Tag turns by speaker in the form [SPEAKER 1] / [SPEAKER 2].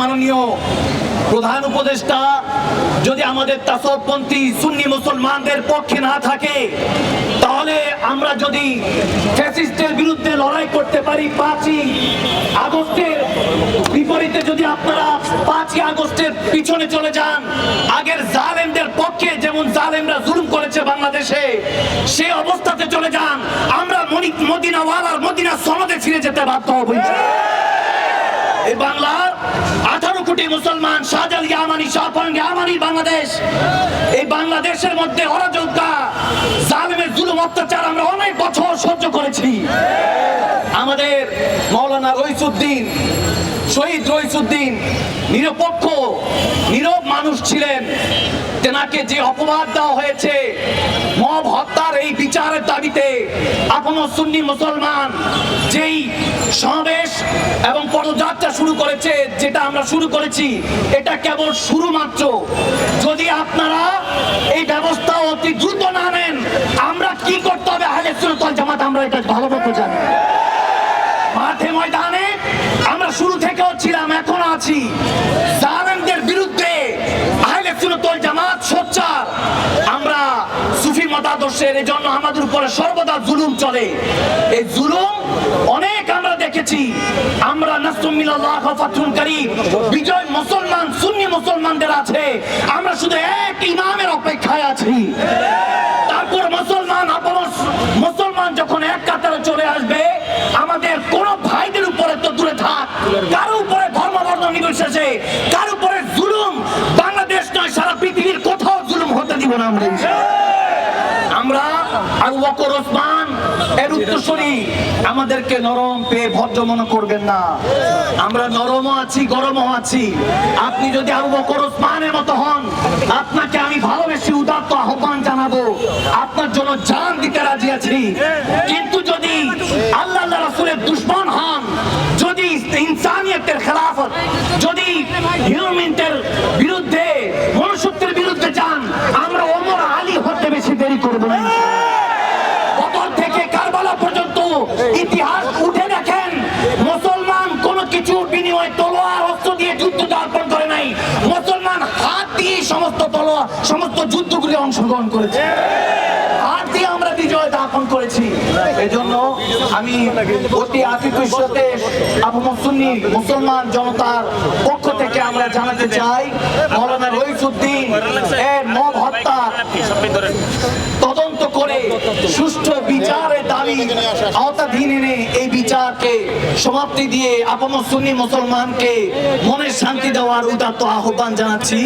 [SPEAKER 1] মাননীয় প্রধান উপদেষ্টা, যদি আমাদের তাসবপন্থী সুন্নি মুসলমানদের পক্ষে না থাকে, তাহলে আমরা যদি ফ্যাসিস্টের বিরুদ্ধে লড়াই করতে পারি পাঁচই আগস্টের বিপরীতে, যদি আপনারা পাঁচই আগস্টের পিছনে চলে যান, আগের জালেমদের পক্ষে যেমন জালেমরা জুলুম করেছে বাংলাদেশে সে অবস্থাতে চলে যান, আমরা মদিনাওয়ালার মদিনা সনদে ফিরে যেতে বাধ্য হব। এই বাংলার আঠারো কোটি মুসলমান শাহজাল ইয়ামানি শাহপান ইয়ামানি বাংলাদেশ। এই বাংলাদেশের মধ্যে অরাজকতা জুলুম, অত্যাচার আমরা অনেক বছর সহ্য করেছি। আমাদের মৌলানা রইসুদ্দিন, শহীদ রইসুদ্দিন নিরপেক্ষ, নীরব মানুষ ছিলেন। তেনাকে যে অপবাদ দেওয়া হয়েছে, মব হত্যার এই বিচারের দাবিতে এখনও সুন্নি মুসলমান যেই শুরু করেছে, যেটা আমরা শুরু করেছি, এটা কেবল শুরু মাত্র। যদি আপনারা এই ব্যবস্থা অতি দ্রুত না নেন, আমরা কি করতে হবে? আহলে ওয়াল জামাত, আমরা এটা ভালো মতো জানি। মাঠে ময়দানে আমরা শুরু থেকেও ছিলাম, এখন আছি। জালেমদের বিরুদ্ধে আহলে ওয়াল জামাত সোচ্চার। আমরা সুফি মতাদর্শের এই জন্য আমাদের উপরে সর্বদা জুলুম চলে। এই জুলুম বিজয় মুসলমান, সুন্নি মুসলমানদের আছে। আমরা শুধু এক ইমামের অপেক্ষায় আছি। তারপর মুসলমান, আপন মুসলমান যখন এক কাতারে চলে আসবে, আমাদের কোন ভাইদের উপরে তো দূরে থাক। কারও উপরে ধর্মবর্ণ নির্বিশেষে, কারও উপরে জুলুম। বাংলাদেশ নয়, সারা পৃথিবীর কোথাও জুলুম হতে দিব না আমরা। আমাদেরকে নরম পেয়ে ভদ্র মনে করবেন না। আমরা নরমও আছি, গরমও আছি। আপনি যদি আবু বকর, ওসমানের মতো হন, আপনাকে আমি ভালোবেসে উদাত্ত আহ্বান জানাব। আপনার জন্য জান দিতে রাজি আছি। কিন্তু যদি আল্লাহ রাসূলের দুশ্মন হন, যদি ইনসানিয়তের খেলাফত, যদি হিউম্যানদের বিরুদ্ধে মনুষ্যত্বের বিরুদ্ধে যান আমরা ওমর আলী হতে বেশি দেরি করব না বদর থেকে কারবালা পর্যন্ত ইতিহাস উঠে দেখেন মুসলমান কোন কিছুর বিনিময়ে তলোয়ার অস্ত্র দিয়ে যুদ্ধ যাপন করে নাই। মুসলমান হাত দিয়ে সমস্ত তলোয়ার সমস্ত যুদ্ধগুলি অংশগ্রহণ করেছে। হাত দিয়ে আমরা বিজয় দাপন করেছি। এজন্য আমি অতি আতিথ্যের সাথে আবু মুসন্নি মুসলমান জনতার পক্ষ থেকে আমরা জানাতে চাই মৌলানা রইসুদ্দিন এর মব হত্যা তদন্ত করে সুষ্ঠু বিচারের দাবি আওতাধীন এনে এই বিচারকে সমাপ্তি দিয়ে আপন সুন্নি মুসলমানকে মনের শান্তি দেওয়ার উদাত্ত আহ্বান জানাচ্ছি।